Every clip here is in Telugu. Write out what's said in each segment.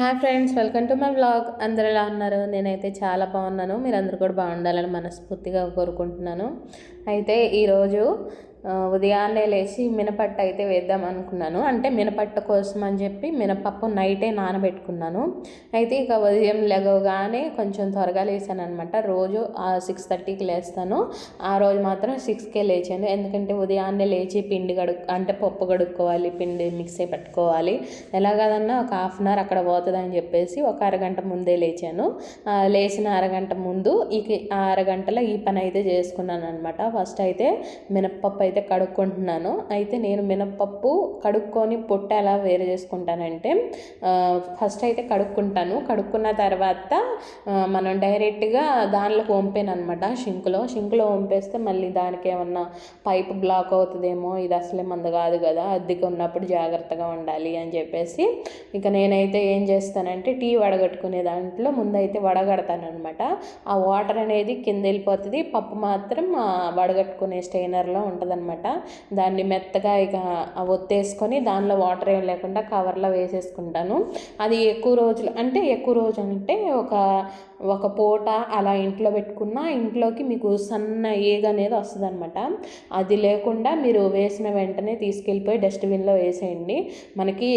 Hi friends welcome to my blog అందరు ఎలా ఉన్నారు? నేనైతే చాలా బాగున్నాను. మీరు అందరూ కూడా బాగుండాలని మనస్ఫూర్తిగా కోరుకుంటున్నాను. అయితే ఈరోజు ఉదయాన్నే లేచి మినపట్టు అయితే వేద్దాం అనుకున్నాను. అంటే మినపట్టు కోసం అని చెప్పి మినపప్పు నైటే నానబెట్టుకున్నాను. అయితే ఇక ఉదయం లెగవగానే కొంచెం త్వరగా లేచాను అనమాట రోజు సిక్స్ థర్టీకి లేస్తాను. ఆ రోజు మాత్రం సిక్స్కే లేచాను. ఎందుకంటే ఉదయాన్నే లేచి పిండి కడుక్ అంటే పప్పు కడుక్కోవాలి పిండి మిక్సీ పెట్టుకోవాలి. ఎలాగదన్నా ఒక హాఫ్ అన్ అవర్ అక్కడ పోతుందని చెప్పేసి ఒక అరగంట ముందే లేచాను. లేచిన అరగంట ముందు ఈ ఆ అరగంటలో ఈ పని అయితే చేసుకున్నాను అనమాట ఫస్ట్ అయితే మినప్పప్పు అయితే కడుక్కుంటున్నాను. అయితే నేను మినప్పప్పు కడుక్కొని పొట్ట ఎలా వేరు చేసుకుంటానంటే ఫస్ట్ అయితే కడుక్కుంటాను. కడుక్కున్న తర్వాత మనం డైరెక్ట్గా దానిలోకి వంపాను అనమాట షింకులో. షింకులో వంపేస్తే మళ్ళీ దానికి ఏమన్నా పైప్ బ్లాక్ అవుతుందేమో ఇది అసలే మంద కాదు కదా అద్దెకి ఉన్నప్పుడు జాగ్రత్తగా ఉండాలి అని చెప్పేసి ఇక నేనైతే ఏం చేస్తానంటే టీ వడగట్టుకునే దాంట్లో ముందైతే వడగడతానమాట ఆ వాటర్ అనేది కింద వెళ్ళిపోతుంది. పప్పు మాత్రం వడగట్టుకునే స్టెయినర్లో అనమాట దాన్ని మెత్తగా ఇక ఒత్తేసుకొని దానిలో వాటర్ ఏం లేకుండా కవర్లో వేసేసుకుంటాను. అది ఎక్కువ రోజులు అంటే ఎక్కువ రోజు అంటే ఒక ఒక పూట అలా ఇంట్లో పెట్టుకున్న ఇంట్లోకి మీకు సన్న ఏగ అనేది వస్తుంది అనమాట అది లేకుండా మీరు వేసిన వెంటనే తీసుకెళ్ళిపోయి డస్ట్బిన్లో వేసేయండి. మనకి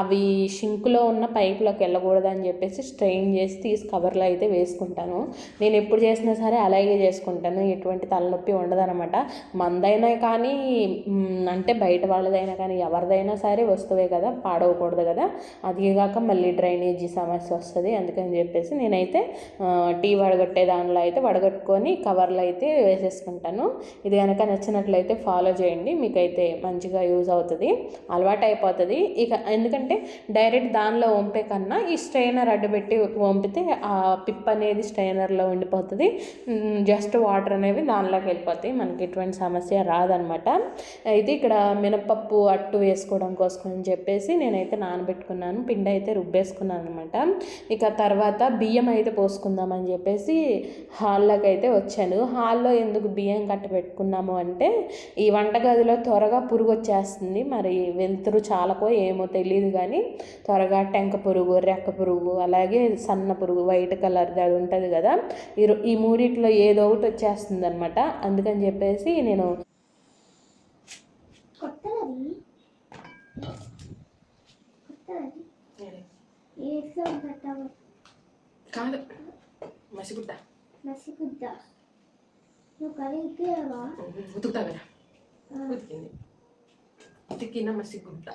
అవి షింకులో ఉన్న పైపులోకి వెళ్ళకూడదు అని చెప్పేసి స్ట్రెయిన్ చేసి తీసి కవర్లో అయితే వేసుకుంటాను. నేను ఎప్పుడు చేసినా సరే అలాగే చేసుకుంటాను. ఎటువంటి తలనొప్పి ఉండదనమాట మందైన కానీ అంటే బయట వాళ్ళదైనా కానీ ఎవరిదైనా సరే వస్తువే కదా పాడవకూడదు కదా. అదిగాక మళ్ళీ డ్రైనేజీ సమస్య వస్తుంది. అందుకని చెప్పేసి నేనైతే టీ వడగట్టే దానిలో అయితే వడగట్టుకొని కవర్లో అయితే వేసేసుకుంటాను. ఇది కనుక నచ్చినట్లయితే ఫాలో చేయండి. మీకైతే మంచిగా యూజ్ అవుతుంది. అలవాటు అయిపోతుంది ఇక ఎందుకంటే డైరెక్ట్ దానిలో వంపే కన్నా ఈ స్ట్రైనర్ అడ్డుపెట్టి వంపితే ఆ పిప్ అనేది స్ట్రైనర్లో ఉండిపోతుంది. జస్ట్ వాటర్ అనేవి దానిలోకి వెళ్ళిపోతాయి. మనకి ఎటువంటి సమస్య రాదనమాట. అయితే ఇక్కడ మినపప్పు అట్టు వేసుకోవడం కోసం అని చెప్పేసి నేనైతే నానబెట్టుకున్నాను. పిండి అయితే రుబ్బేసుకున్నాను అనమాట. ఇక తర్వాత బియ్యం అయితే పోసుకుందామని చెప్పేసి హాల్లోకి అయితే వచ్చాను. హాల్లో ఎందుకు బియ్యం కట్ట పెట్టుకున్నాము అంటే ఈ వంటగదిలో త్వరగా పురుగు వచ్చేస్తుంది. మరి వెలుతురు చాలకో ఏమో తెలియదు కానీ త్వరగా టెంక పురుగు రెక్క పురుగు అలాగే సన్న పురుగు వైట్ కలర్ అది ఉంటుంది కదా ఈ ఈ మూడిట్లో ఏదో ఒకటి వచ్చేస్తుంది అనమాట అందుకని చెప్పేసి నేను కాదు మసిగుడ్డ నసిగుద్ద నువ్వు కలిగితేవా ఉతుకుతా కదా ఉతికింది ఉతికిన మసిగుడ్డ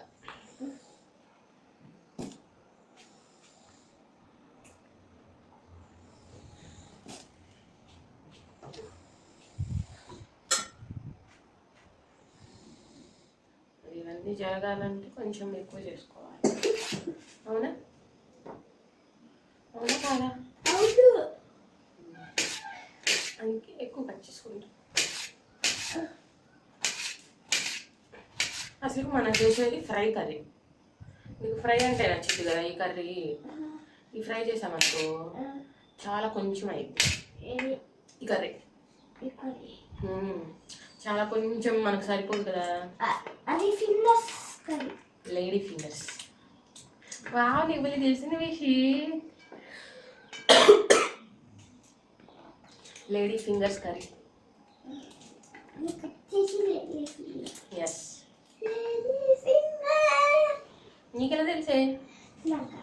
ఇవన్నీ జరగాలంటే కొంచెం ఎక్కువ చేసుకోవాలి. అవునా? అవునా? కాదా అవును. అందుకే ఎక్కువ కట్ చేసుకుంటాం. అసలు మనం చేసేది ఫ్రై కర్రీ. మీకు ఫ్రై అంటే నచ్చింది కదా ఈ కర్రీ? ఈ ఫ్రై చేసామనుకో చాలా కొంచెం అయింది ఈ కర్రీ. చాలా కొంచెం మనకు సరిపోదు కదా. అది ఫింగర్స్ లేడీ ఫింగర్స్. వావ్ నీకు వెళ్ళి తెలిసిన Vishi. Lady fingers curry. Yes నీకెలా తెలిసే నాకు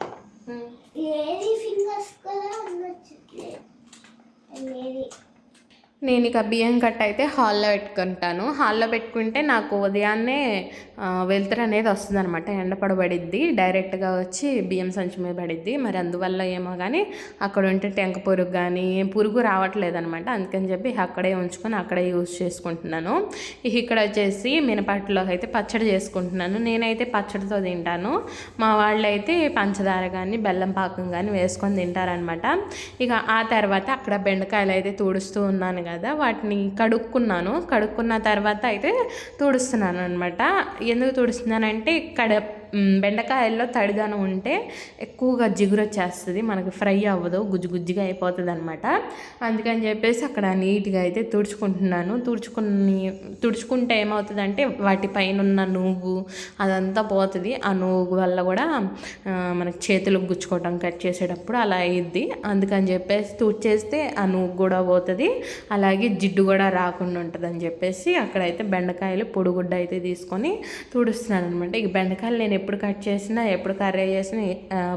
మ్మ్. లేడీ ఫింగర్స్ కూడా ఉండొచ్చు లేడీ నేను ఇక బియ్యం కట్ట అయితే హాల్లో పెట్టుకుంటాను. హాల్లో పెట్టుకుంటే నాకు ఉదయాన్నే ఆ, వెలుతురు అనేది వస్తుంది అనమాట ఎండ పడబడిద్ది డైరెక్ట్గా వచ్చి బియ్యం సంచి మీద పడిద్ది. మరి అందువల్ల ఏమో కానీ అక్కడ ఉంటే టెంక పురుగు కానీ పురుగు రావట్లేదు అనమాట అందుకని చెప్పి అక్కడే ఉంచుకొని అక్కడే యూజ్ చేసుకుంటున్నాను. ఇక ఇక్కడ వచ్చేసి మినపట్లో అయితే పచ్చడి చేసుకుంటున్నాను. నేనైతే పచ్చడితో తింటాను. మా వాళ్ళు అయితే పంచదార కానీ బెల్లం పాకం కానీ వేసుకొని తింటారనమాట ఇక ఆ తర్వాత అక్కడ బెండకాయలు అయితే తుడుస్తూ ఉన్నాను కదా కదా వాటిని కడుక్కున్నాను. కడుక్కున్న తర్వాత అయితే తుడుస్తున్నాను అనమాట ఎందుకు తుడుస్తున్నానంటే కడ బెండకాయల్లో తడిదనం ఉంటే ఎక్కువగా జిగురు వచ్చేస్తుంది. మనకి ఫ్రై అవ్వదు గుజ్జు గుజ్జుగా అయిపోతుంది అనమాట అందుకని చెప్పేసి అక్కడ నీట్గా అయితే తుడుచుకుంటున్నాను. తుడుచుకుని తుడుచుకుంటే ఏమవుతుందంటే వాటి పైన ఉన్న నువ్వు అదంతా పోతుంది. ఆ నువ్వు వల్ల కూడా ఆ, మనకి చేతులకు గుచ్చుకోవటం కట్ చేసేటప్పుడు అలా అయ్యిద్ది అందుకని చెప్పేసి తుడిచేస్తే ఆ నువ్వు కూడా పోతుంది. అలాగే జిడ్డు కూడా రాకుండా ఉంటుంది అని చెప్పేసి అక్కడైతే బెండకాయలు పొడిగుడ్డ అయితే తీసుకొని తుడుస్తున్నాను అనమాట ఇక బెండకాయలు నేను ఎప్పుడు కట్ చేసినా ఎప్పుడు కర్రీ చేసినా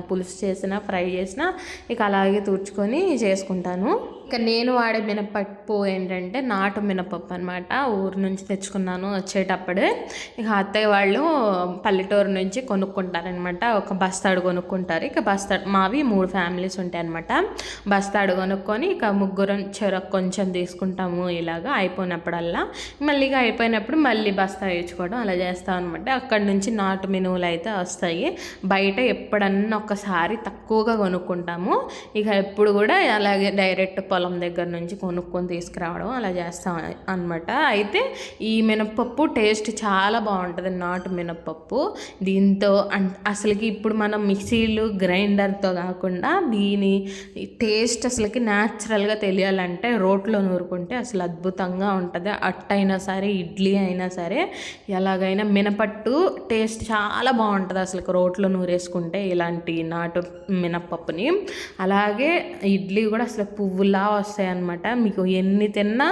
పులుసు చేసినా ఫ్రై చేసినా ఇక అలాగే తుడుచుకొని చేసుకుంటాను. ఇక నేను వాడే మినపప్పు ఏంటంటే నాటు మినపప్పు అనమాట ఊరు నుంచి తెచ్చుకున్నాను వచ్చేటప్పుడే. ఇక అత్తయ్య వాళ్ళు పల్లెటూరు నుంచి కొనుక్కుంటారనమాట ఒక బస్తాడు కొనుక్కుంటారు. ఇక బస్తాడు మావి మూడు ఫ్యామిలీస్ ఉంటాయి అనమాట బస్తాడు కొనుక్కొని ఇక ముగ్గురం చెరకు కొంచెం తీసుకుంటాము ఇలాగా అయిపోయినప్పుడల్లా. మళ్ళీ ఇక అయిపోయినప్పుడు మళ్ళీ బస్తా వేయించుకోవడం అలా చేస్తాం అనమాట అక్కడ నుంచి నాటు మినువులు అయితే వస్తాయి. బయట ఎప్పుడన్నా ఒక్కసారి తక్కువగా కొనుక్కుంటాము. ఇక ఎప్పుడు కూడా అలాగే డైరెక్ట్ పొలం దగ్గర నుంచి కొనుక్కొని తీసుకురావడం అలా చేస్తాం అనమాట అయితే ఈ మినపప్పు టేస్ట్ చాలా బాగుంటుంది నాటు మినపప్పు దీంతో అన్ అసలుకి ఇప్పుడు మనం మిక్సీలు గ్రైండర్తో కాకుండా దీని టేస్ట్ అసలుకి న్యాచురల్గా తెలియాలంటే రోట్లో నూరుకుంటే అసలు అద్భుతంగా ఉంటుంది. అట్టయినా సరే ఇడ్లీ అయినా సరే ఎలాగైనా మినపట్టు టేస్ట్ చాలా బాగుంటుంది అసలు రోట్లో నూరేసుకుంటే ఇలాంటి నాటు మినపప్పుని అలాగే ఇడ్లీ కూడా అసలు పువ్వులా వస్తాయి అన్నమాట మీకు ఎన్ని తిన్నా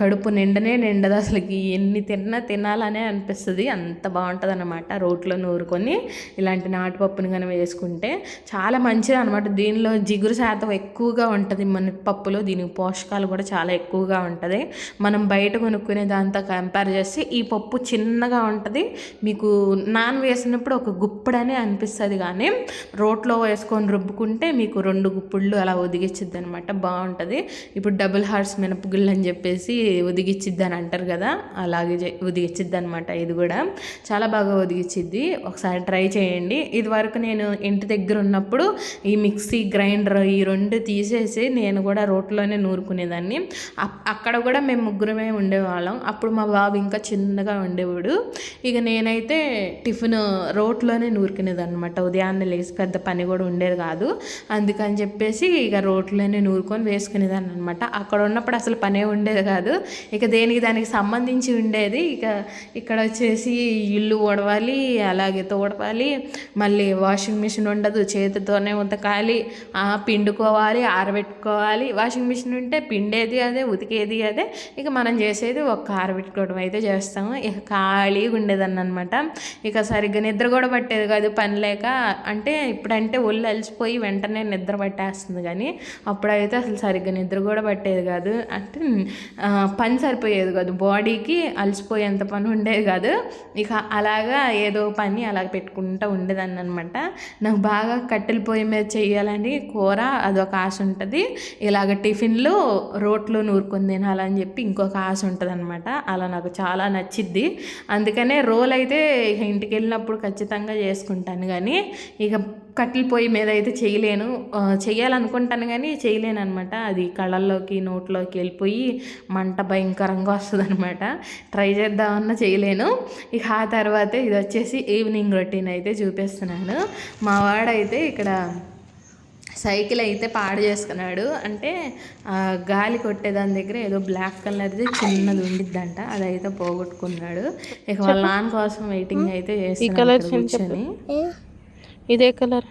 కడుపు నిండనే నిండదు అసలుకి. ఎన్ని తిన్నా తినాలనే అనిపిస్తుంది. అంత బాగుంటుంది అనమాట రోట్లో నూరుకొని ఇలాంటి నాటుపప్పుని కనుక వేసుకుంటే. చాలా మంచిది అనమాట దీనిలో జిగురు శాతం ఎక్కువగా ఉంటుంది మన పప్పులో. దీనికి పోషకాలు కూడా చాలా ఎక్కువగా ఉంటుంది. మనం బయట కొనుక్కునే దాంతో కంపేర్ చేస్తే ఈ పప్పు చిన్నగా ఉంటుంది. మీకు నాన్ వేసినప్పుడు ఒక గుప్పడనే అనిపిస్తుంది కానీ రోట్లో వేసుకొని రుబ్బుకుంటే మీకు రెండు గుప్పుళ్ళు అలా ఒదిగిచ్చిద్ది అనమాట బాగుంటుంది. ఇప్పుడు డబుల్ హార్స్ మినపగుళ్ళు అని చెప్పేసి ఉదిగిచ్చిద్దని అంటారు కదా అలాగే ఉదిగిచ్చిద్ది అనమాట ఇది కూడా. చాలా బాగా ఉదిగిచ్చిద్ది. ఒకసారి ట్రై చేయండి. ఇది వరకు నేను ఇంటి దగ్గర ఉన్నప్పుడు ఈ మిక్సీ గ్రైండర్ ఈ రెండు తీసేసి నేను కూడా రోట్లోనే నూరుకునేదాన్ని. అప్- అక్కడ కూడా మేము ముగ్గురమే ఉండేవాళ్ళం. అప్పుడు మా బాబు ఇంకా చిన్నగా ఉండేవాడు. ఇక నేనైతే టిఫిన్ రోట్లోనే నూరుకునేది అనమాట ఉదయాన్నే లేచి పెద్ద పని కూడా ఉండేది కాదు. అందుకని చెప్పేసి ఇక రోట్లోనే నూరుకొని వేసుకునేదాన్ని అనమాట అక్కడ ఉన్నప్పుడు అసలు పనే ఉండేది కాదు. ఇక దేనికి దానికి సంబంధించి ఉండేది. ఇక ఇక్కడ వచ్చేసి ఇల్లు ఓడవాలి అలాగే తోడవాలి మళ్ళీ వాషింగ్ మిషన్ ఉండదు చేతితోనే ఉతకాలి పిండుకోవాలి ఆరబెట్టుకోవాలి. వాషింగ్ మిషన్ ఉంటే పిండేది అదే ఉతికేది అదే. ఇక మనం చేసేది ఒక్క ఆరబెట్టుకోవడం అయితే చేస్తాము. ఇక ఖాళీగా ఉండేదాన్ని అనమాట ఇక సరిగ్గా నిద్ర కూడా పట్టేది కాదు పని లేక. అంటే ఇప్పుడంటే ఒళ్ళు అలసిపోయి వెంటనే నిద్ర పట్టేస్తుంది కానీ అప్పుడైతే అసలు సరిగ్గా నిద్ర కూడా పట్టేది కాదు. అంటే పని సరిపోయేది కాదు. బాడీకి అలసిపోయేంత పని ఉండేది కాదు. ఇక అలాగా ఏదో పని అలా పెట్టుకుంటూ ఉండేదాన్ని అనమాట నాకు బాగా కట్టెల పొయ్యి మీద చేయాలని కూర అదొక ఆశ ఉంటుంది. ఇలాగ టిఫిన్లు రోట్లో నూరుకొని తినాలని చెప్పి ఇంకొక ఆశ ఉంటుంది అనమాట అలా నాకు చాలా నచ్చిద్ది. అందుకనే రోల్ అయితే ఇక ఇంటికి వెళ్ళినప్పుడు ఖచ్చితంగా చేసుకుంటాను కానీ ఇక కట్టెల పొయ్యి మీద అయితే చేయలేను చేయాలనుకుంటాను కానీ చేయలేను అనమాట అది కళ్ళల్లోకి నోట్లోకి వెళ్ళిపోయి మంట భయంకరంగా వస్తుంది అనమాట ట్రై చేద్దామన్నా చేయలేను. ఇక ఆ తర్వాతే ఇది వచ్చేసి ఈవినింగ్ రొటీన్ అయితే చూపిస్తున్నాను. మా వాడైతే ఇక్కడ సైకిల్ అయితే పాడు చేసుకున్నాడు. అంటే గాలి కొట్టేదాని దగ్గర ఏదో బ్లాక్ కలర్ది చిన్నది ఉండిద్దంట. అదైతే పోగొట్టుకున్నాడు. ఇక వాళ్ళ నాన్న కోసం వెయిటింగ్ అయితే కూర్చొని. ఇదే కలర్?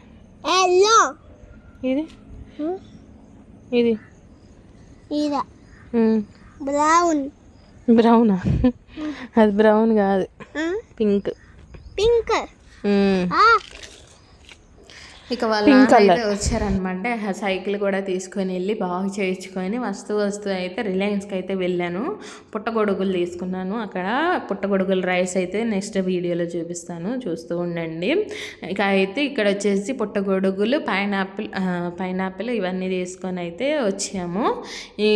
ఇది? ఇది? బ్రౌన్. బ్రౌనా? అది బ్రౌన్ కాదు. పింక్. పింక్. ఇక వాళ్ళ వచ్చారనమాట సైకిల్ కూడా తీసుకొని వెళ్ళి బాగా చేయించుకొని వస్తూ వస్తూ అయితే రిలయన్స్కి అయితే వెళ్ళాను. పుట్టగొడుగులు తీసుకున్నాను. అక్కడ పుట్టగొడుగుల రైస్ అయితే నెక్స్ట్ వీడియోలో చూపిస్తాను. చూస్తూ ఉండండి. ఇక అయితే ఇక్కడ వచ్చేసి పుట్టగొడుగులు పైనాపిల్ పైనాపిల్ ఇవన్నీ తీసుకొని అయితే వచ్చాము. ఈ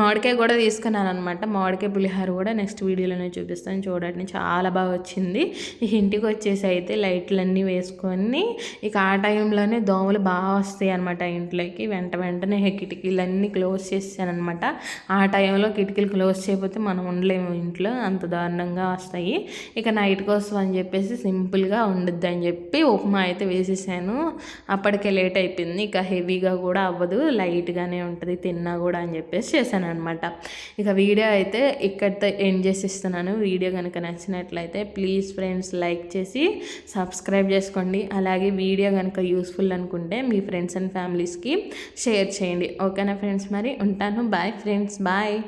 మామిడికాయ కూడా తీసుకున్నాను అనమాట మామిడికాయ పులిహార కూడా నెక్స్ట్ వీడియోలోనే చూపిస్తాను. చూడండి చాలా బాగా వచ్చింది. ఇంటికి వచ్చేసి అయితే లైట్లన్నీ వేసుకొని ఇక టైంలోనే దోమలు బాగా వస్తాయి అనమాట ఇంట్లోకి. వెంట వెంటనే కిటికీలన్నీ క్లోజ్ చేసాను అనమాట ఆ టైంలో కిటికీలు క్లోజ్ చేయకపోతే మనం ఉండలేము ఇంట్లో. అంత దారుణంగా వస్తాయి. ఇక నైట్ కోసం అని చెప్పేసి సింపుల్గా ఉండద్దు అని చెప్పి ఉప్మా అయితే వేసేసాను. అప్పటికే లేట్ అయిపోయింది. ఇక హెవీగా కూడా అవ్వదు. లైట్గానే ఉంటుంది. తిన్నా కూడా అని చెప్పేసి చేశాను అనమాట ఇక వీడియో అయితే ఇక్కడితో ఎండ్ చేసి ఇస్తున్నాను వీడియో కనుక నచ్చినట్లయితే ప్లీజ్ ఫ్రెండ్స్ లైక్ చేసి సబ్స్క్రైబ్ చేసుకోండి. అలాగే వీడియో కనుక యూస్ఫుల్ అనుకుంటే మీ ఫ్రెండ్స్ అండ్ ఫ్యామిలీస్కి షేర్ చేయండి. ఓకేనా ఫ్రెండ్స్ మరి? ఉంటాను. Bye friends bye